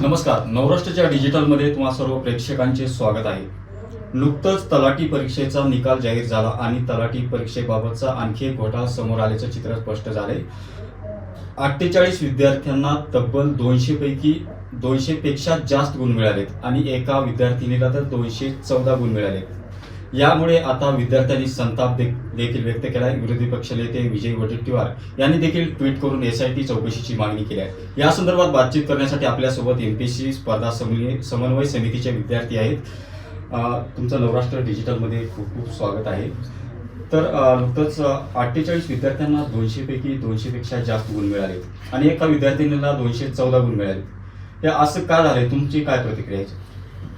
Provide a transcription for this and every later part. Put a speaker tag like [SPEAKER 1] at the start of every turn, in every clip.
[SPEAKER 1] नमस्कार नवराष्ट्रच्या डिजिटलमध्ये तुम्हा सर्व प्रेक्षकांचे स्वागत आहे. नुकतंच तलाठी परीक्षेचा निकाल जाहीर झाला आणि तलाठी परीक्षेबाबतचा आणखी एक घोटाळा समोर आल्याचं चित्र स्पष्ट झाले. अठ्ठेचाळीस विद्यार्थ्यांना तब्बल दोनशे पैकी दोनशे पेक्षा जास्त गुण मिळालेत आणि एका विद्यार्थिनीला तर दोनशे चौदा गुण मिळालेत. यामुळे आता विद्यार्थ्यांनी संताप देखील व्यक्त केला आहे विरोधी पक्षनेते विजय वडेट्टीवार यांनी देखील ट्विट करून एसआयटी चौकशीची मागणी केली आहे. या संदर्भात बातचीत करण्यासाठी आपल्यासोबत एमपीएससी स्पर्धा समन्वय समितीचे विद्यार्थी आहेत. तुमचं नवराष्ट्र डिजिटलमध्ये खूप खूप स्वागत आहे. तर नुकतंच अठ्ठेचाळीस विद्यार्थ्यांना दोनशेपैकी दोनशेपेक्षा जास्त गुण मिळाले आणि एका विद्यार्थिनीला दोनशे चौदा गुण मिळाले. हे असं का झालंय? तुमची काय प्रतिक्रिया आहे?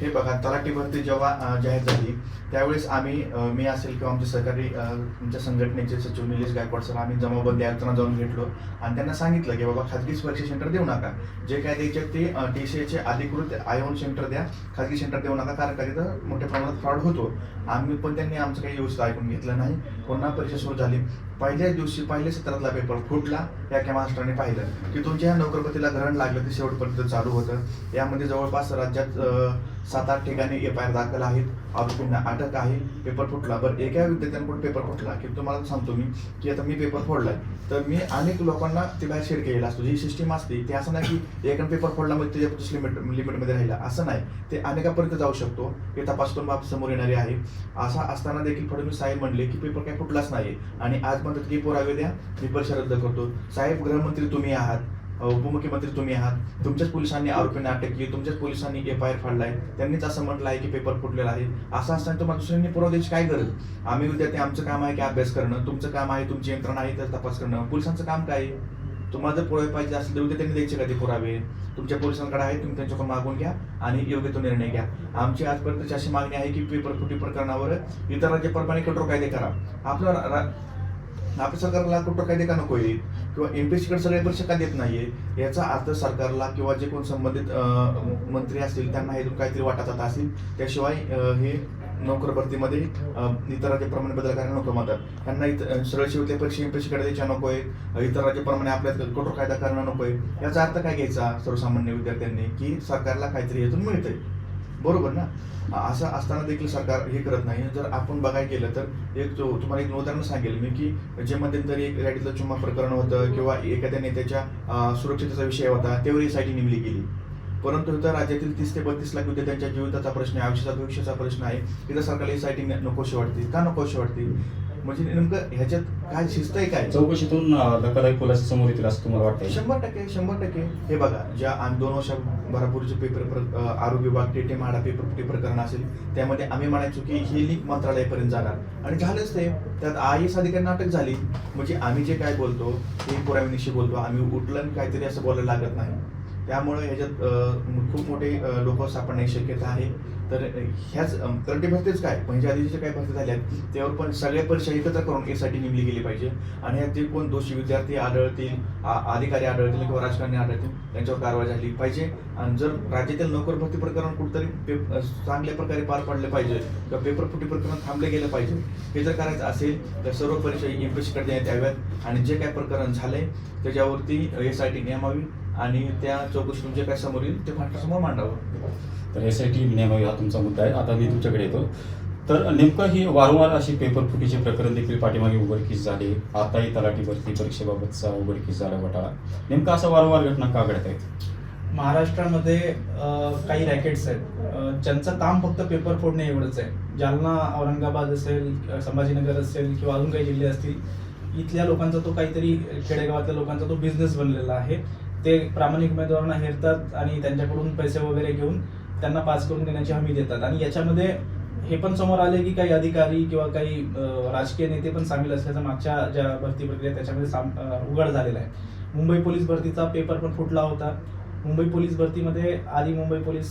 [SPEAKER 2] हे बघा तलाठी भरती जेव्हा जाहीर झाली त्यावेळेस आम्ही मी असेल किंवा आमचे सहकारी तुमच्या आमच्या संघटनेचे सचिव निलेश गायकवाड सर आम्ही जमाबंदी आयुक्तांना जाऊन भेटलो आणि त्यांना सांगितलं की बाबा खाजगी परीक्षा सेंटर देऊ नका. जे काय द्यायचे ते टी सी एचे अधिकृत आयोन सेंटर द्या. खाजगी सेंटर देऊ नका कारण का तिथं मोठ्या प्रमाणात फ्रॉड होतो. आम्ही पण त्यांनी आमचं काही व्यवस्था ऐकून घेतलं नाही. पुन्हा परीक्षा सुरू झाली. पहिल्याच दिवशी पहिल्या सत्रातला पेपर फुटला या त्या पाहिलं की तुमच्या ह्या नोकरपतीला ग्रहण लागलं ते शेवटपर्यंत चालू होतं. यामध्ये जवळपास राज्यात सात आठ ठिकाणी एफ आय आर दाखल आहेत. आरोपींना अटक आहे. पेपर फुटला. बरं एका विद्यार्थ्यांकडून पेपर फुटला. की तुम्हाला सांगतो मी की आता मी पेपर फोडलाय. तर मी अनेक लोकांना ते बाहेर शेअर केलेला असतो. जी सिस्टीम असते ते असं नाही की एका पेपर फोडला मग त्याच्या लिमिट लिमिटमध्ये राहिला. असं नाही. ते अनेकापर्यंत जाऊ शकतो. हे तपास करून बाब समोर येणारी आहे. असा असताना देखील फडणवीस साहेब म्हणले की पेपर काही फुटलाच नाही आणि आज म्हणतात की पुरावे द्या मी परीक्षा रद्द करतो. साहेब गृहमंत्री तुम्ही आहात उपमुख्यमंत्री तुम्ही आहात तुमच्याच पोलिसांनी आरोपींना अटक केली तुमच्याच पोलिसांनी एफ आय आर फाडलाय त्यांनीच असं म्हटलं आहे की पेपर फुटलेला आहे. असं असताना तुम्हाला दुसऱ्यांनी पुरावा द्यायची काय गरज? आम्ही विद्यार्थी आमचं काम आहे की अभ्यास करणं तुमचं काम आहे तुमची यंत्रणा आहे तर तपास करणं. पोलिसांचं काम काय आहे? तुम्हाला जर पुरावे पाहिजे असेल तर उद्या त्यांनी द्यायचे का ते पुरावे? तुमच्या पोलिसांकडे आहे तुम्ही त्यांच्याकडून मागून घ्या आणि योग्य तो निर्णय घ्या. आमची आजपर्यंतची अशी मागणी आहे की पेपर फुटी प्रकरणावर इतर राज्यप्रमाणे कठोर कायदे करा. आपलं रा- आपल्या सरकारला कठोर कायदे का नको येईल किंवा एम एमपीएससीकडे सगळे परीक्षा का देत नाहीये? याचा अर्थ सरकारला किंवा जे कोण संबंधित मंत्री असतील त्यांना हे काहीतरी वाटत जात असेल त्याशिवाय हे नोकर भरतीमध्ये इतर राज्याप्रमाणे बदल करायला नको म्हणतात. त्यांना सरळ शिवतल्या परीक्षा एमपीएससीकडे द्यायच्या नको आहे इतर राज्याप्रमाणे आपल्यात कठोर कायदा करणं नको आहे याचा अर्थ काय घ्यायचा सर्वसामान्य विद्यार्थ्यांनी? की सरकारला काहीतरी यातून मिळतंय. बरोबर ना? असं असताना देखील सरकार हे करत नाही. जर आपण बघायला गेलं तर एक जो तुम्हाला एक उदाहरण सांगेल मी की जे मध्यंतरी एक रॅडीतलं चुम्मा प्रकरण होतं किंवा एखाद्या नेत्याच्या सुरक्षेचा सुरक्षितेचा विषय होता त्यावर साठी नेमली गेली. परंतु इथं राज्यातील तीस ते बत्तीस लाख विद्यार्थ्यांच्या जीविताचा प्रश्न आहे आयुष्याचा भविष्याचा प्रश्न आहे. इथं सरकारला एसआयटी नकोशी वाटते का नकोशी वाटते म्हणजे नेमकं ह्याच्यात काय शिस्त आहे काय?
[SPEAKER 1] चौकशीतून धक्कादायक खुलासे समोर येतील असं तुम्हाला वाटतंय?
[SPEAKER 2] शंभर टक्के शंभर टक्के. हे बघा ज्या दोन वर्षाभरापूर्वीचे पेपर आरोग्य विभाग टेटे म्हाडा पेपर फुटी प्रकरण असेल त्यामध्ये आम्ही म्हणायचो की ही लिंक मंत्रालयापर्यंत जाणार. आणि झालंच ते. त्यात आय एस अधिकारी नाटक झाली. म्हणजे आम्ही जे काय बोलतो ते पुराव्यानिशी बोलतो. आम्ही उठलं काहीतरी असं बोलायला लागत नाही. त्यामुळे ह्याच्यात खूप मोठे लोक सापडण्याची शक्यता आहे तर ह्याच अम, तरटी काय म्हणजे आधी जे काही भरती झाल्या आहेत, त्यावर पण सगळ्या परीक्षा एकत्र करून एसाठी नेमली गेली पाहिजे आणि ह्यात जे कोण दोषी विद्यार्थी आढळतील आ- अधिकारी आढळतील किंवा राजकारणी आढळतील त्यांच्यावर कारवाई झाली पाहिजे आणि जर राज्यातील नोकर भरती प्रकरण कुठेतरी पेप- चांगल्या प्रकारे पार पडले पाहिजे किंवा पेपर फुटी प्रकरण थांबले गेलं पाहिजे हे जर करायचं असेल तर सर्व परीक्षा एमपीसीकडे देण्यात याव्यात आणि जे काय प्रकरण झालंय त्याच्यावरती एस आय टी नेमावी आणि त्या चौकशीतून जे काय समोर येईल? ते फाटल्यासमोर मांडावं.
[SPEAKER 1] तर एस आय टी नेमावी हा तुमचा मुद्दा आहे. आता मी तुमच्याकडे येतो. तर नेमकं ही वारंवार अशी पेपर फुटीचे प्रकरण देखील पाठीमागे उघडकीस झाले. आताही तलाठी भरती परीक्षेबाबतचा उघडकीस झाला घोटाळा. नेमकं असं वारंवार घटना का घडत आहेत?
[SPEAKER 3] महाराष्ट्रामध्ये काही रॅकेट्स आहेत. ज्यांचं काम फक्त पेपर फोडणे एवढंच आहे. जालना औरंगाबाद असेल संभाजीनगर असेल किंवा अजून काही जिल्हे असतील इथल्या लोकांचा तो काहीतरी खेडेगावातल्या लोकांचा तो बिझनेस बनलेला आहे. ते प्रामाणिक उमेदवारांना हेरतात आणि त्यांच्याकडून पैसे वगैरे घेऊन त्यांना पास करून देण्याची हमी देतात. आणि याच्यामध्ये हे पण समोर आले की काही अधिकारी किंवा काही राजकीय नेते पण सामील असल्याचं मागच्या ज्या भरती प्रक्रिया त्याच्यामध्ये साम- उघड झालेला आहे. मुंबई पोलीस भरतीचा पेपर पण फुटला होता. मुंबई पोलीस भरतीमध्ये आधी मुंबई पोलीस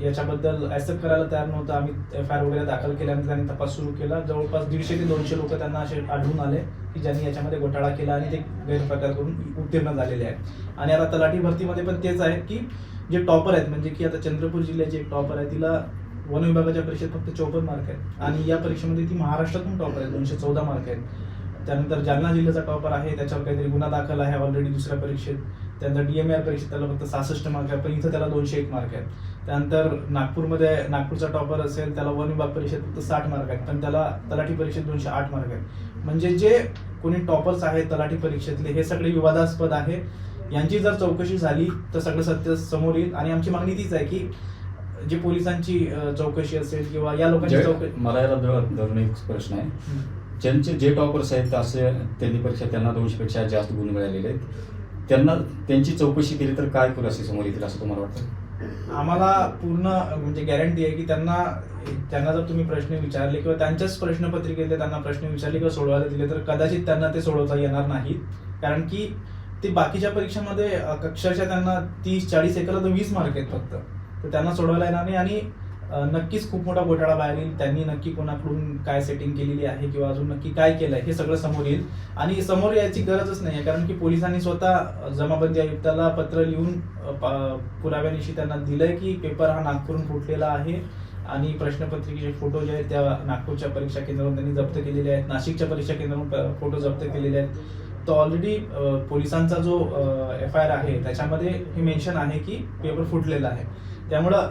[SPEAKER 3] याच्याबद्दल ॲक्सेप्ट करायला तयार नव्हतं. आम्ही एफ आय आर वगैरे दाखल केल्यानंतर त्यांनी तपास सुरू केला. जवळपास दीडशे ते दोनशे लोक त्यांना असे आढळून आले की ज्यांनी याच्यामध्ये घोटाळा केला आणि ते गैरप्रकार करून उत्तीर्ण झालेले आहेत. आणि आता तलाठी भरतीमध्ये पण तेच आहे की जे टॉपर आहेत म्हणजे की आता चंद्रपूर जिल्ह्याची एक टॉपर आहे तिला वन विभागाच्या परीक्षेत फक्त चौपन्न मार्क आहेत. आणि या परीक्षेमध्ये ती महाराष्ट्रातून टॉपर आहे दोनशे चौदा मार्क आहेत. त्यानंतर जालना जिल्ह्याचा टॉपर आहे त्याच्यावर काहीतरी गुन्हा दाखल आहे ऑलरेडी दुसऱ्या परीक्षेत. त्यानंतर डी एम आर परीक्षेत त्याला फक्त सहासष्ट मार्क आहे. पण इथं त्याला दोनशे एक मार्क आहेत. त्यानंतर नागपूरमध्ये नागपूरचा टॉपर असेल त्याला वन विभाग परीक्षेत फक्त साठ मार्क आहेत. पण त्याला तलाठी परीक्षेत दोनशे आठ मार्क आहेत. म्हणजे जे कोणी टॉपर्स आहेत तलाठी परीक्षेतले हे सगळे विवादास्पद आहे. यांची जर चौकशी झाली तर सगळं सत्य समोर येईल. आणि आमची मागणी तीच आहे की जी पोलिसांची चौकशी असेल किंवा या लोकांची चौकशी
[SPEAKER 1] मला याला धर- धरून एक प्रश्न आहे. ज्यांचे जे टॉपर्स आहेत असे त्यांनी परीक्षा त्यांना दोनशे पेक्षा जास्त गुण मिळालेले आहेत. त्यांना त्यांची चौकशी केली तर काय खुलासे समोर येतील असं तुम्हाला वाटतं?
[SPEAKER 3] आम्हाला पूर्ण म्हणजे गॅरंटी आहे की त्यांना त्यांना जर तुम्ही प्रश्न विचारले किंवा त्यांच्याच प्रश्नपत्रिकेतले त्यांना प्रश्न विचारले किंवा सोडवायला दिले तर कदाचित त्यांना ते सोडवता येणार नाहीत. कारण की ते बाकीच्या परीक्षामध्ये अ, अक्षरशः त्यांना तीस चाळीस एकरला तर वीस मार्क आहेत फक्त. तर त्यांना सोडवायला येणार नाही आणि नक्कीच खूप मोठा घोटाळा बाहेर येईल. त्यांनी नक्की कोणाकडून काय सेटिंग केलेली आहे किंवा अजून नक्की काय केलंय हे सगळं समोर येईल. आणि समोर यायची गरजच नाही आहे कारण की पोलिसांनी स्वतः जमाबंदी आयुक्ताला पत्र लिहून पुराव्यानिशी त्यांना दिलंय की पेपर हा नागपूरून फुटलेला आहे. आणि प्रश्नपत्रिकेचे फोटो जे आहेत त्या नागपूरच्या परीक्षा केंद्रावरून त्यांनी जप्त केलेले आहेत. नाशिकच्या परीक्षा केंद्रावरून फोटो जप्त केलेले आहेत. तर ऑलरेडी पोलिसांचा जो एफ आय आर आहे त्याच्यामध्ये हे मेन्शन आहे की पेपर फुटलेला आहे. त्यामुळं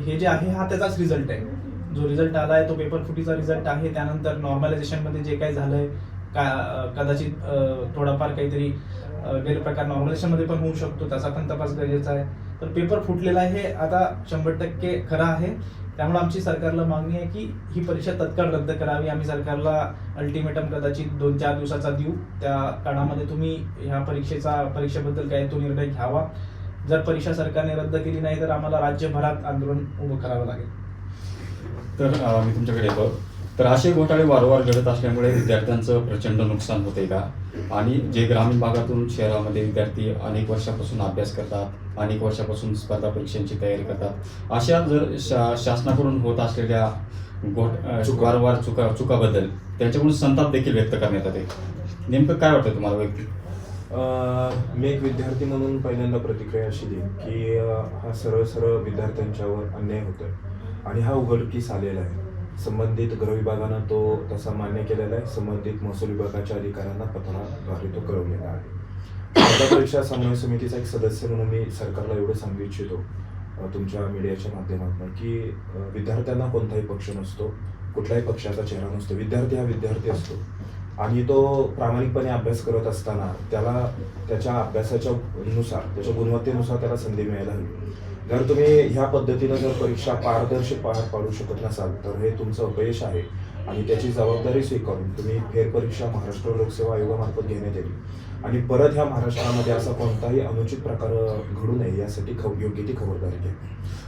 [SPEAKER 3] हे जे आहे हा त्याचाच रिझल्ट आहे. जो रिझल्ट आला आहे तो पेपर फुटीचा रिझल्ट आहे. त्यानंतर नॉर्मलायझेशनमध्ये जे काही झालंय का कदाचित थोडाफार काहीतरी गैरप्रकार नॉर्मलायझेशनमध्ये पण होऊ शकतो. त्याचा पण तपास गरजेचा आहे. तर पेपर फुटलेला आहे हे आता शंभर टक्के खरं आहे. त्यामुळे आमची सरकारला मागणी आहे की ही परीक्षा तत्काळ रद्द करावी. आम्ही सरकारला अल्टिमेटम कदाचित दोन चार दिवसाचा देऊ. त्या काळामध्ये तुम्ही ह्या परीक्षेचा परीक्षेबद्दल काय तो निर्णय घ्यावा. जर परीक्षा सरकारने रद्द केली नाही तर आम्हाला राज्यभरात आंदोलन उभं करावं लागेल.
[SPEAKER 1] तर मी तुमच्याकडे येतो. तर असे घोटाळे वारंवार घडत असल्यामुळे विद्यार्थ्यांचं प्रचंड नुकसान होते का? आणि जे ग्रामीण भागातून शहरामध्ये विद्यार्थी अनेक वर्षापासून अभ्यास करतात अनेक वर्षापासून स्पर्धा परीक्षांची तयारी करतात अशा जर शा शासनाकडून होत असलेल्या घोट. वारंवार चुका चुकाबद्दल त्यांच्याकडून संताप देखील व्यक्त करण्यात येते नेमकं काय वाटतं तुम्हाला वैयक्तिक?
[SPEAKER 4] अ, मी एक विद्यार्थी म्हणून पहिल्यांदा प्रतिक्रिया अशी देईन की हा सरळ सरळ विद्यार्थ्यांच्यावर अन्याय होतोय आणि हा उघडकीस आलेला आहे. संबंधित गृहविभागानं तो तसा मान्य केलेला आहे. संबंधित महसूल विभागाच्या अधिकाऱ्यांना पत्राद्वारे तो कळवलेला आहे. परीक्षा समन्वय समितीचा एक सदस्य म्हणून मी सरकारला एवढं सांगू इच्छितो तुमच्या मीडियाच्या माध्यमातून की विद्यार्थ्यांना कोणताही पक्ष नसतो कुठल्याही पक्षाचा चेहरा नसतो. विद्यार्थी हा विद्यार्थी असतो. आणि तो प्रामाणिकपणे अभ्यास करत असताना त्याला त्याच्या अभ्यासाच्या नुसार त्याच्या गुणवत्तेनुसार त्याला संधी मिळायला हवी. जर तुम्ही ह्या पद्धतीनं जर परीक्षा पारदर्शक पार पाडू शकत नसाल तर हे तुमचं अपयश आहे. आणि त्याची जबाबदारी स्वीकारून तुम्ही फेरपरीक्षा महाराष्ट्र लोकसेवा आयोगामार्फत घेण्यात येईल आणि परत ह्या महाराष्ट्रामध्ये असा कोणताही अनुचित प्रकार घडू नये यासाठी खब योग्य ती खबरदारी घ्या.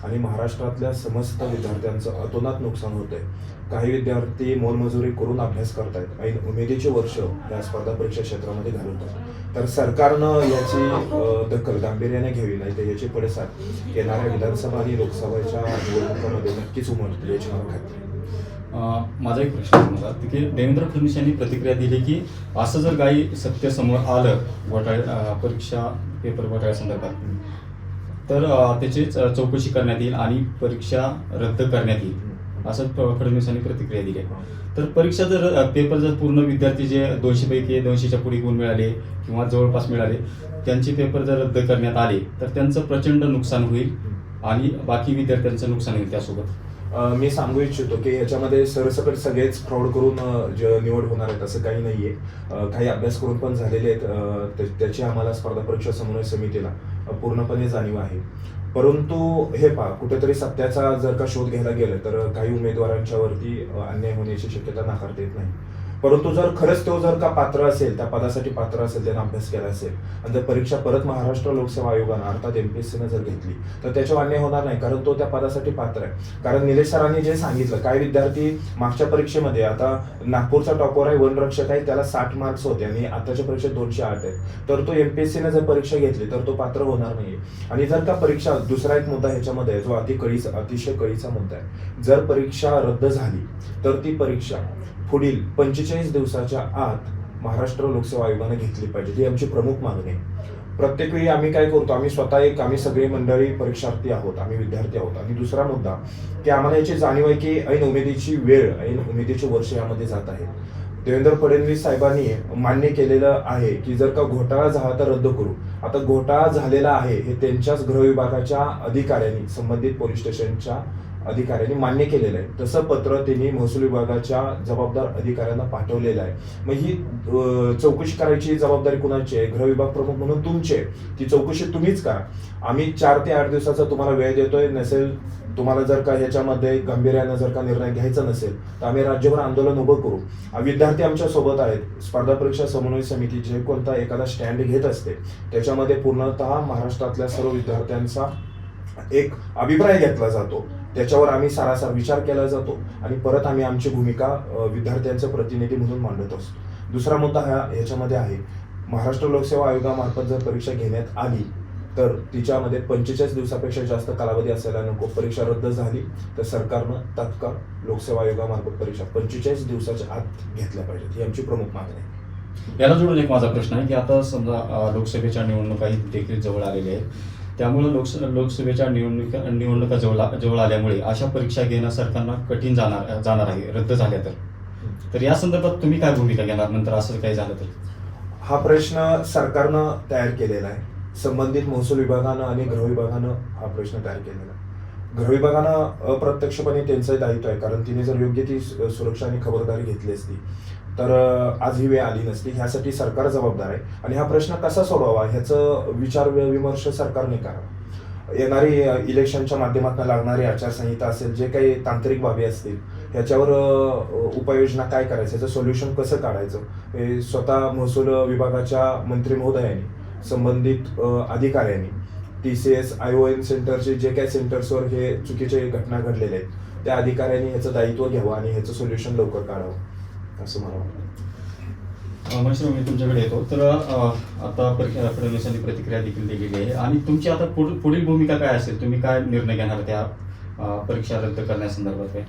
[SPEAKER 4] आणि महाराष्ट्रातल्या समस्त विद्यार्थ्यांचं अतोनात नुकसान होतंय. काही विद्यार्थी मोलमजुरी करून अभ्यास करतायत. आणि उमेदीचे वर्ष या स्पर्धा परीक्षा क्षेत्रामध्ये घालवतात. तर सरकारनं याची दखल गांभीर्याने घ्यावी नाही तर याचे पडसाद येणाऱ्या विधानसभा आणि लोकसभेच्या निवडणुकांमध्ये नक्कीच उमटतील याची मला खात्री
[SPEAKER 1] माझा एक प्रश्न आहे तुम्हाला. की देवेंद्र फडणवीस यांनी प्रतिक्रिया दिली की असं जर काही सत्य आलं घोटाळ्या परीक्षा पेपर घोटाळ्यासंदर्भात तर त्याची चौकशी करण्यात येईल आणि परीक्षा रद्द करण्यात येईल असं फ- फडणवीस यांनी प्रतिक्रिया दिली तर परीक्षा जर पेपर जर पूर्ण विद्यार्थी जे दोनशेपैकी दोनशेच्या पुढे गुण मिळाले किंवा जवळपास मिळाले त्यांचे पेपर जर रद्द करण्यात आले तर त्यांचं प्रचंड नुकसान होईल आणि बाकी विद्यार्थ्यांचं नुकसान होईल त्यासोबत.
[SPEAKER 4] मी सांगू इच्छितो की याच्यामध्ये सरसकट सगळेच फ्रॉड करून जे निवड होणार आहेत असं काही नाहीये. आहे काही अभ्यास करून पण झालेले आहेत. त्याची आम्हाला स्पर्धा परीक्षा समन्वय समितीला पूर्णपणे जाणीव आहे. परंतु हे पहा कुठेतरी सत्याचा जर का शोध घ्यायला गेलं तर काही उमेदवारांच्यावरती अन्याय होण्याची शक्यता नाकारता येत नाही. परंतु जर खरंच तो जर का पात्र असेल त्या पदासाठी पात्र असेल त्याने अभ्यास केला असेल आणि जर परीक्षा परत महाराष्ट्र लोकसेवा आयोगानं अर्थात एमपीएससीनं जर घेतली तर त्याच्यावर अन्याय होणार नाही कारण तो त्या पदासाठी पात्र आहे. कारण निलेश सरांनी जे सांगितलं काही विद्यार्थी मागच्या परीक्षेमध्ये आता नागपूरचा टॉपर आहे वनरक्षक आहे त्याला साठ मार्क्स होते आणि आताच्या परीक्षेत दोनशे आठ आहेत. तर तो एमपीएससीने जर परीक्षा घेतली तर तो पात्र होणार नाहीये. आणि जर का परीक्षा दुसरा एक मुद्दा ह्याच्यामध्ये जो अति कळीचा अतिशय कळीचा मुद्दा आहे. जर परीक्षा रद्द झाली तर ती परीक्षा पुढील पंचेचाळीस दिवसाच्या आत महाराष्ट्र लोकसेवा आयोगाने घेतली पाहिजे. ही आमची प्रमुख मागणी आहे. प्रत्येक वेळी आम्ही काय करतो? आम्ही स्वतः एक आम्ही सगळी मंडळी परीक्षार्थी आहोत. आम्ही विद्यार्थी आहोत. आणि दुसरा मुद्दा की आम्हाला याची जाणीव आहे की ऐन उमेदीची वेळ ऐन उमेदीची वर्ष यामध्ये जात आहे. देवेंद्र फडणवीस साहेबांनी मान्य केलेलं आहे की जर का घोटाळा झाला तर रद्द करू. आता घोटाळा झालेला आहे हे त्यांच्याच गृह विभागाच्या अधिकाऱ्यांनी संबंधित पोलीस स्टेशनच्या अधिकाऱ्यांनी मान्य केलेलं आहे. तसं पत्र त्यांनी महसूल विभागाच्या जबाबदार अधिकाऱ्यांना पाठवलेलं आहे. मग ही चौकशी करायची जबाबदारी कुणाची आहे? गृह विभाग प्रमुख म्हणून तुमची आहे. ती चौकशी तुम्हीच करा. आम्ही चार ते आठ दिवसाचा तुम्हाला वेळ देतोय. नसेल तुम्हाला जर का ह्याच्यामध्ये गांभीर्यानं जर का निर्णय घ्यायचा नसेल तर आम्ही राज्यभर आंदोलन उभं करू. विद्यार्थी आमच्यासोबत आहेत. स्पर्धा परीक्षा समन्वय समिती जे कोणता एखादा स्टँड घेत असते त्याच्यामध्ये पूर्णतः महाराष्ट्रातल्या सर्व विद्यार्थ्यांचा एक अभिप्राय घेतला जातो. त्याच्यावर आम्ही सारासार विचार केला जातो आणि परत आम्ही आमची भूमिका विद्यार्थ्यांचं प्रतिनिधी म्हणून मांडत असतो. दुसरा मुद्दा हा याच्यामध्ये आहे. महाराष्ट्र लोकसेवा आयोगामार्फत जर परीक्षा घेण्यात आली तर तिच्यामध्ये पंचेचाळीस दिवसापेक्षा जास्त कालावधी असायला नको. परीक्षा रद्द झाली तर सरकारनं तात्काळ लोकसेवा आयोगामार्फत परीक्षा पंचेचाळीस दिवसाच्या आत घेतल्या पाहिजेत. ही आमची प्रमुख मागणी आहे.
[SPEAKER 1] याला जोडून एक माझा प्रश्न आहे की आता समजा लोकसभेच्या निवडणुकाही देखील जवळ आलेल्या आहेत. त्यामुळे लोकस लोकसभेच्या निवडणुका निवडणुका जवळ जवळ आल्यामुळे अशा परीक्षा घेणं सरकारना कठीण जाणार जाणार आहे रद्द झाल्या तर. तर या संदर्भात तुम्ही काय भूमिका घेणार? नंतर असं काही झालं तर.
[SPEAKER 4] हा प्रश्न सरकारनं तयार केलेला आहे. संबंधित महसूल विभागानं आणि गृह विभागानं हा प्रश्न तयार केलेला आहे. गृह विभागानं अप्रत्यक्षपणे त्यांचं दायित्व आहे. कारण तिने जर योग्य ती सुरक्षा आणि खबरदारी घेतली असती तर आज ही वेळ आली नसती. ह्यासाठी सरकार जबाबदार आहे. आणि हा प्रश्न कसा सोडवावा? ह्याचं विचार विमर्श सरकारने करावा येणारी इलेक्शनच्या माध्यमातून लागणारी आचारसंहिता असेल जे काही तांत्रिक बाबी असतील ह्याच्यावर उपाययोजना काय करायचं? ह्याचं सोल्युशन कसं काढायचं? हे स्वतः महसूल विभागाच्या मंत्री महोदयांनी संबंधित अधिकाऱ्यांनी T C S I O N सेंटरचे जे काही सेंटर्सवर हे चुकीचे घटना घडलेल्या आहेत त्या अधिकाऱ्यांनी ह्याचं दायित्व घ्यावं आणि ह्याचं सोल्युशन लवकर काढावं. असं मला वाटतं.
[SPEAKER 1] मनुष्य मी तुमच्याकडे येतो. तर आता फडणवीसांनी प्रतिक्रिया देखील दिलेली आहे. आणि तुमची आता पुढ- पुढील भूमिका काय असेल? तुम्ही काय निर्णय घेणार त्या परीक्षा रद्द करण्यासंदर्भात? काय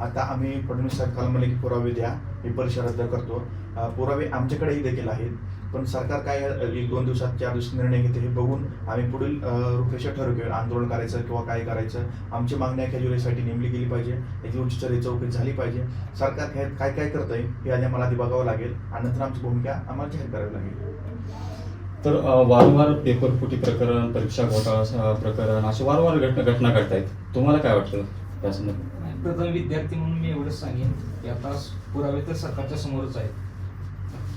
[SPEAKER 2] आता आम्ही फडणवीस सरकारला म्हणले की पुरावे द्या. ही परीक्षा रद्द करतो. पुरावे आमच्याकडेही देखील आहेत. पण सरकार काय एक दोन दिवसात चार दिवसात निर्णय घेते हे बघून आम्ही पुढील अं, रूपरेषा ठरवू की आंदोलन करायचं किंवा काय करायचं. आमची मागणी आहे जुलैसाठी नेमली गेली पाहिजे. याची उच्चस्तरीय चौकशी झाली पाहिजे. सरकार काय काय काय करतंय हे आधी आम्हाला आधी बघावं लागेल आणि नंतर आमची भूमिका आम्हाला जाहीर करावी लागेल.
[SPEAKER 1] तर वारंवार पेपर फुटी प्रकरण परीक्षा घोटाळा प्रकरण असे वारंवार घटना घटना घडत आहेत तुम्हाला काय वाटतं? त्या संदर्भात.
[SPEAKER 5] प्रथम विद्यार्थी म्हणून मी एवढंच सांगेन की आता पुरावे तर सरकारच्या समोरच आहेत.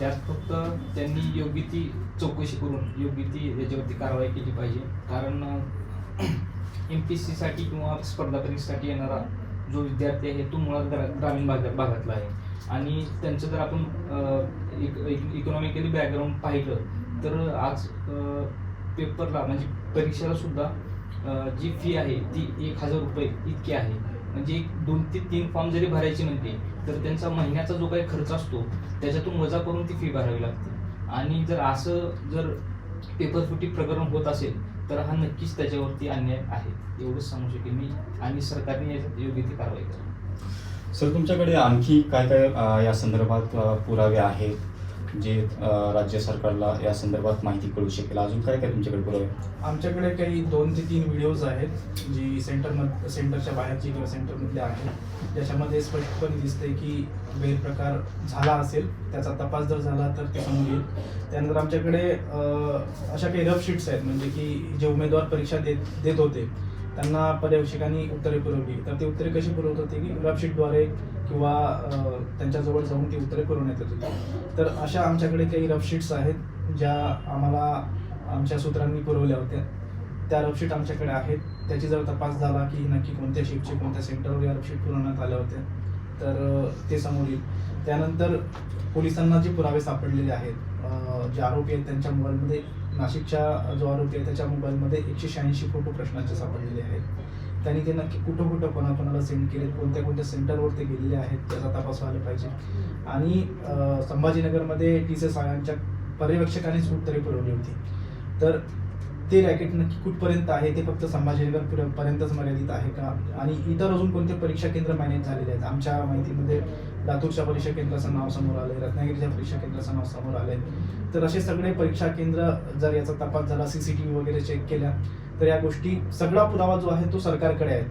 [SPEAKER 5] त्यात फक्त त्यांनी योग्य ती चौकशी करून योग्य ती याच्यावरती कारवाई केली पाहिजे. कारण एम पी एस सीसाठी किंवा स्पर्धा परीक्षेसाठी येणारा जो विद्यार्थी आहे तो मुळात ग्रा ग्रामीण भागात भागातला आहे. आणि त्यांचं जर आपण इकॉनॉमिकली बॅकग्राऊंड पाहिलं तर आज पेपरला म्हणजे परीक्षेला सुद्धा जी फी आहे ती एक हजार रुपये इतकी आहे. म्हणजे एक दोन ते तीन फॉर्म जरी भरायचे म्हणते तर त्यांचा महिन्याचा जो काही खर्च असतो त्याच्यातून वजा करून ती फी भरावी लागते. आणि जर असं जर पेपर फुटी प्रकरण होत असेल तर हा नक्कीच त्याच्यावरती अन्याय आहे. एवढंच सांगू शकेन मी आणि सरकारने योग्य ती कारवाई करावी
[SPEAKER 1] सर तुमच्याकडे आणखी काय काय या संदर्भात पुरावे आहेत? जे राज्य सरकारला या संदर्भात माहिती कळू शकेल. अजून काय काय तुमच्याकडे पुरावे
[SPEAKER 3] आमच्याकडे काही दोन ते तीन व्हिडिओज आहेत जी सेंटर सेंटरच्या बाहेरची किंवा सेंटरमधले आहेत. ज्याच्यामध्ये स्पष्टपणे दिसते की गैरप्रकार झाला असेल त्याचा तपास जर झाला तर ते समोर येईल. त्यानंतर आमच्याकडे अशा काही रफ शीट्स आहेत म्हणजे की जे उमेदवार परीक्षा देत देत होते त्यांना पर्यवेक्षकांनी उत्तरे पुरवली. तर ते उत्तरे कशी पुरवत होते की रफशीटद्वारे किंवा त्यांच्याजवळ जाऊन ती उत्तरे पुरवण्यात येत होती. तर अशा आमच्याकडे काही रफशीट्स आहेत ज्या आम्हाला आमच्या सूत्रांनी पुरवल्या होत्या. त्या रफशीट आमच्याकडे आहेत. त्याची जर तपास झाला की नक्की कोणत्या शिफ्टचे कोणत्या सेंटरवर या रफशीट पुरवण्यात आल्या होत्या तर ते समोर येईल. त्यानंतर पोलिसांना जे पुरावे सापडलेले आहेत जे आरोपी आहेत त्यांच्या मोबाईलमध्ये नाशिकच्या जो आरोपी आहे त्याच्या मोबाईलमध्ये एकशे शहाऐंशी फोटो प्रश्नांचे सापडलेले आहेत. त्यांनी ते नक्की कुठं कुठं कोणा कोणाला सेंड केले कोणत्या कोणत्या सेंटरवर ते गेलेले आहेत त्याचा तपास व्हायला पाहिजे. आणि संभाजीनगरमध्ये टी सी साळांच्या पर्यवेक्षकानेच उत्तरे पुरवली होती. तर ते रॅकेट नक्की कुठपर्यंत आहे ते फक्त संभाजीनगर पर्यंतच मर्यादित आहे का? आणि इतर अजून कोणते परीक्षा केंद्र मॅनेज झालेले आहेत? आमच्या माहितीमध्ये लातूरच्या परीक्षा केंद्राचं नाव समोर आलंय रत्नागिरीच्या परीक्षा केंद्राचं नाव समोर आलंय. तर असे सगळे परीक्षा केंद्र जर याचा तपास झाला सीसीटीव्ही वगैरे चेक केल्या तर या गोष्टी सगळा पुरावा जो आहे तो सरकारकडे आहे.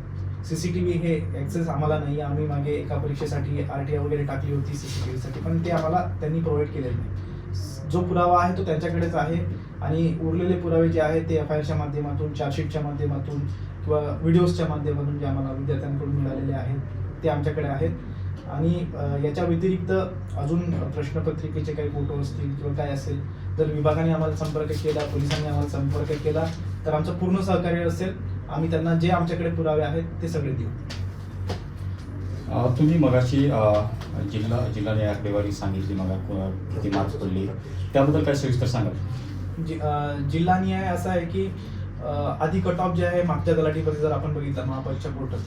[SPEAKER 3] सी सी टी व्ही हे ॲक्सेस आम्हाला नाही आम्ही मागे एका परीक्षेसाठी आर टी आय वगैरे टाकली होती सी सी टी व्हीसाठी पण ते आम्हाला त्यांनी प्रोव्हाइड केलेलं नाही. जो पुरावा आहे तो त्यांच्याकडेच आहे आणि उरलेले पुरावे जे आहेत ते एफ आय आरच्या माध्यमातून चार्जशीटच्या माध्यमातून किंवा व्हिडिओजच्या माध्यमातून जे आम्हाला विद्यार्थ्यांकडून मिळालेले आहेत ते आमच्याकडे आहेत. आणि याच्या व्यतिरिक्त अजून प्रश्नपत्रिकेचे काही फोटो असतील किंवा काय असेल जर विभागाने आम्हाला संपर्क केला पोलिसांनी आम्हाला संपर्क केला तर आमचं पूर्ण सहकार्य असेल. आम्ही त्यांना जे आमच्याकडे पुरावे आहेत ते सगळे देऊ.
[SPEAKER 1] तुम्ही मगाशी जिल्हा जिल्हा न्याय आकडेवारी सांगितली मग किती मार्क्स पडली. त्याबद्दल काय सविस्तर सांगाल?
[SPEAKER 3] जि- जिल्हा न्याय असा आहे की आधी कट ऑफ जे आहे मागच्या तलाठीमध्ये जर आपण बघितलं महापालिका पोर्टल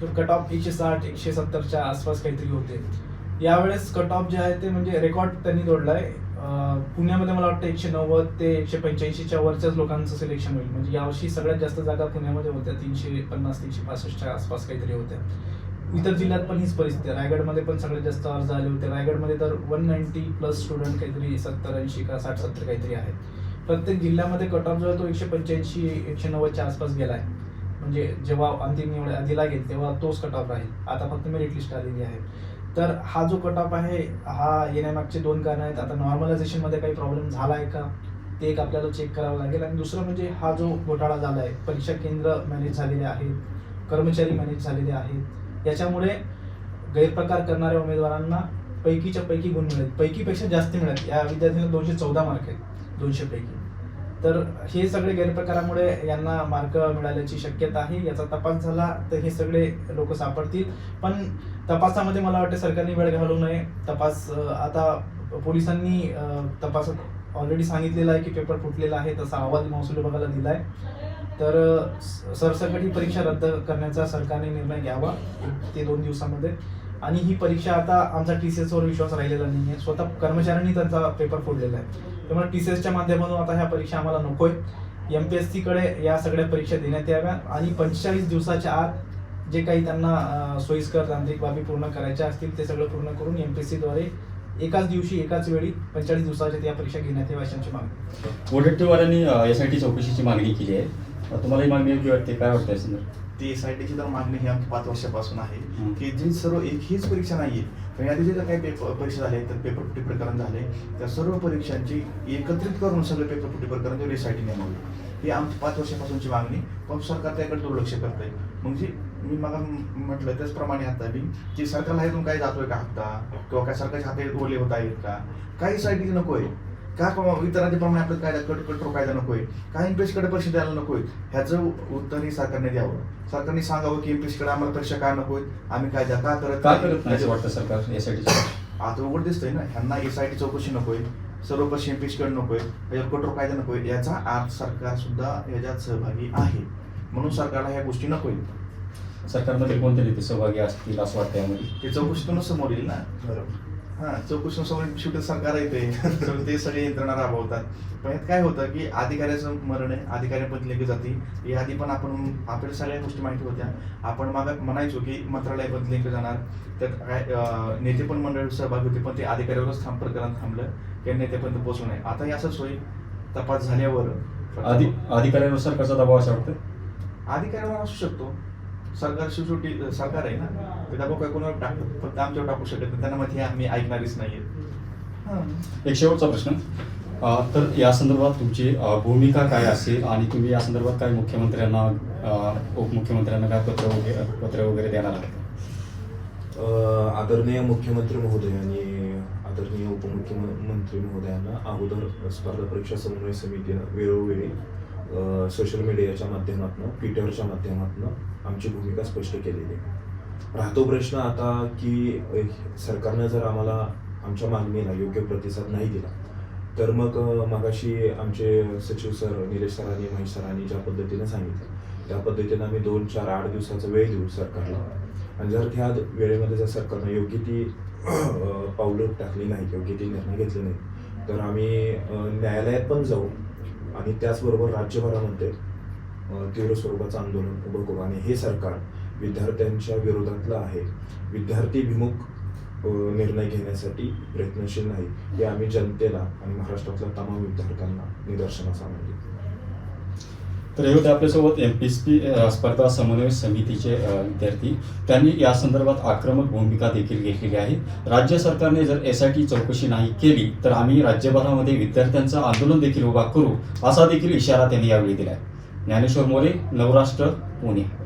[SPEAKER 3] तर कट ऑफ एकशे साठ एकशे सत्तरच्या आसपास काहीतरी होते. यावेळेस कट ऑफ जे आहे ते म्हणजे रेकॉर्ड त्यांनी जोडलाय पुण्यामध्ये मला वाटतं एकशे नव्वद ते एकशे पंच्याऐंशीच्या वरच्याच लोकांचं सिलेक्शन होईल. म्हणजे यावर्षी सगळ्यात जास्त जागा पुण्यामध्ये होत्या. तीनशे पन्नास तीनशे पासष्टच्या आसपास काहीतरी होत्या. इतर जिल्ह्यात पण हीच परिस्थिती आहे. रायगडमध्ये पण सगळ्यात जास्त अर्ज आले होते. रायगडमध्ये तर वन नाईन्टी प्लस स्टुडंट काहीतरी सत्तर ऐंशी का साठ सत्तर काहीतरी आहेत. प्रत्येक जिल्ह्यामध्ये कट ऑफ जो आहे तो एकशे पंच्याऐंशी एकशे नव्वदच्या आसपास गेला आहे म्हणजे जेव्हा अंतिम निवड आधी लागेल तेव्हा तोच कट ऑफ राहील. आता फक्त मेरिट लिस्ट आलेली आहे. तर हा जो कट ऑफ आहे हा येण्यामागचे दोन कारण आहेत. आता नॉर्मलायझेशनमध्ये काही प्रॉब्लेम झाला आहे का? ते एक आपल्याला चेक करावं लागेल. आणि दुसरं म्हणजे हा जो घोटाळा झाला आहे परीक्षा केंद्र मॅनेज झालेले आहेत कर्मचारी मॅनेज झालेले आहेत. याच्यामुळे गैरप्रकार करणाऱ्या उमेदवारांना पैकीच्या पैकी गुण मिळेल. पैकीपेक्षा जास्त मिळेल. या विद्यार्थ्यांना दोनशे चौदा मार्क आहेत. दोनशे पैकी. तर हे सगळे गैरप्रकारामुळे यांना मार्क मिळाल्याची शक्यता आहे. याचा तपास झाला तर हे सगळे लोक सापडतील. पण तपासामध्ये मला वाटतं सरकारने वेळ घालू नये. तपास आता पोलिसांनी अं, तपासात ऑलरेडी सांगितलेलं आहे की पेपर फुटलेला आहे तसा आवाज महसूल विभागाला आहे तर स- सरसकट ही परीक्षा रद्द करण्याचा सरकारने निर्णय घ्यावा. ते दोन दिवसामध्ये. आणि ही परीक्षा आता आमचा टी सी एसवर विश्वास राहिलेला नाही आहे स्वतः कर्मचाऱ्यांनी त्यांचा पेपर फोडलेला आहे. त्यामुळे टी सी एसच्या माध्यमातून आता ह्या परीक्षा आम्हाला नकोय. एम पी एस सीकडे या सगळ्या परीक्षा देण्यात याव्या आणि पंचेचाळीस दिवसाच्या आत जे काही त्यांना सोयीस्कर तांत्रिक बाबी पूर्ण करायच्या असतील ते सगळं पूर्ण करून एम पी एस सीद्वारे एकाच दिवशी एकाच वेळी पंचेचाळीस दिवसाच्या त्या परीक्षा घेण्यात याव्या अशी आमची मागणी
[SPEAKER 1] वडेट्टीवारांनी एस आय टी चौकशीची मागणी केली आहे. तुम्हाला ही मागणी योग्य वाटते काय वाटतं या संदर्भात
[SPEAKER 2] ती एस आय टीची तर मागणी ही आमची पाच वर्षापासून आहे. की जी सर्व एक हीच परीक्षा नाहीये पण आधी जे काही पेपर परीक्षा झाले तर पेपर फुटी प्रकरण झाले त्या सर्व परीक्षांची एकत्रित करून सगळे पेपर फुटी प्रकरण एस आय टी नेमवली ही आमची पाच वर्षापासूनची मागणी. पण सरकार त्याकडे दुर्लक्ष करत आहे म्हणजे मी मला म्हटलं त्याचप्रमाणे आता बी की सरकारला ह्यातून काय जातोय का हप्ता? किंवा काय सरकारचे हाते ओले होत आहेत का? काही साठी नकोय का इतरांच्या प्रमाणे आपलं कायदा कट कठोर कायदा नकोय? का एमपीएसकडे परीक्षा द्यायला नकोय? ह्याचं उत्तरही सरकारने द्यावं. सरकारने सांगावं की एमपीएसकडे आम्हाला परीक्षा का नकोय? आम्ही कायदा का करत
[SPEAKER 1] का करत नाही असं वाटतं सरकार एस आय टीच्या
[SPEAKER 2] आता उघड दिसतंय ना ह्यांना एस आय टी चौकशी नकोय. सर्व पश्चिम एमपीएसकडे नकोय. याच्यावर कठोर कायदा नकोय. याचा अर्थ सरकार सुद्धा याच्यात सहभागी आहे. म्हणून सरकारला ह्या गोष्टी नकोय.
[SPEAKER 1] सरकारमध्ये कोणते नेते सहभागी असतील असं वाटतं यामध्ये?
[SPEAKER 2] ते चौकशीतूनच समोर येईल ना.
[SPEAKER 4] बरोबर.
[SPEAKER 2] हा चौकशी समोर शेवटी सरकार येते ते. सगळे यंत्रणा राबवतात. पण यात काय होतं की अधिकाऱ्याचं मरण आहे अधिकाऱ्यापद लेखी जाते हे आधी पण आपण आपल्याला सगळ्या गोष्टी माहिती होत्या. आपण माग म्हणायचो की मंत्रालयापद लेखी जाणार. त्यात काय नेते पण मंडळ सहभागी होते पण ते अधिकाऱ्यावरच थांब प्रकरण थांबलं. की नेतेपर्यंत पोहोचू नये. आता हे असंच होईल. तपास झाल्यावर.
[SPEAKER 1] अधि अधिकाऱ्यांवर सरकारचा दबाव असं वाटतं
[SPEAKER 2] अधिकाऱ्यावर असू शकतो. सरकार शेवटी सरकार आहे ना. ते काय कोणावर टाकत फक्त आमच्यावर टाकू शकत नाही. त्यांना माहिती आहे आम्ही ऐकणारीच नाहीये.
[SPEAKER 1] एक शेवटचा प्रश्न. तर या संदर्भात तुमची भूमिका काय असेल आणि तुम्ही या संदर्भात काय मुख्यमंत्र्यांना उपमुख्यमंत्र्यांना काय पत्र वगैरे पत्र वगैरे देणार आहात?
[SPEAKER 4] अ, आदरणीय मुख्यमंत्री महोदय आणि आदरणीय उपमुख्यमंत्री महोदयांना अगोदर स्पर्धा परीक्षा समन्वय समितीनं वेळोवेळी सोशल मीडियाच्या माध्यमातून ट्विटरच्या माध्यमातून आमची भूमिका स्पष्ट केलेली आहे. राहतो प्रश्न आता की सरकारनं जर आम्हाला आमच्या मागणीला योग्य प्रतिसाद नाही दिला तर मग मगाशी आमचे सचिव सर निलेश सरांनी महेश सरांनी ज्या पद्धतीनं सांगितलं त्या पद्धतीनं आम्ही दोन चार आठ दिवसाचा वेळ देऊ सरकारला. आणि जर त्या वेळेमध्ये जर सरकारनं योग्य ती पावलं टाकली नाही योग्य ती निर्णय घेतले नाही तर आम्ही न्यायालयात पण जाऊ आणि त्याचबरोबर राज्यभरामध्ये तीव्र स्वरूपाचं आंदोलन उभं करू. आणि हे सरकार विद्यार्थ्यांच्या विरोधातलं आहे. विद्यार्थीभिमुख विमुख निर्णय घेण्यासाठी प्रयत्नशील नाही. हे आम्ही जनतेला आणि महाराष्ट्रातल्या तमाम विद्यार्थ्यांना निदर्शनास आणून
[SPEAKER 1] तर हे होते आपल्यासोबत एम पी एस पी स्पर्धा समन्वय समितीचे विद्यार्थी. त्यांनी या संदर्भात आक्रमक भूमिका देखील घेतलेली आहे. राज्य सरकारने जर एस आय टी चौकशी नाही केली तर आम्ही राज्यभरामध्ये विद्यार्थ्यांचं आंदोलन देखील उभा करू असा देखील इशारा त्यांनी यावेळी दिला ज्ञानेश्वर मोरे नवराष्ट्र पुणे.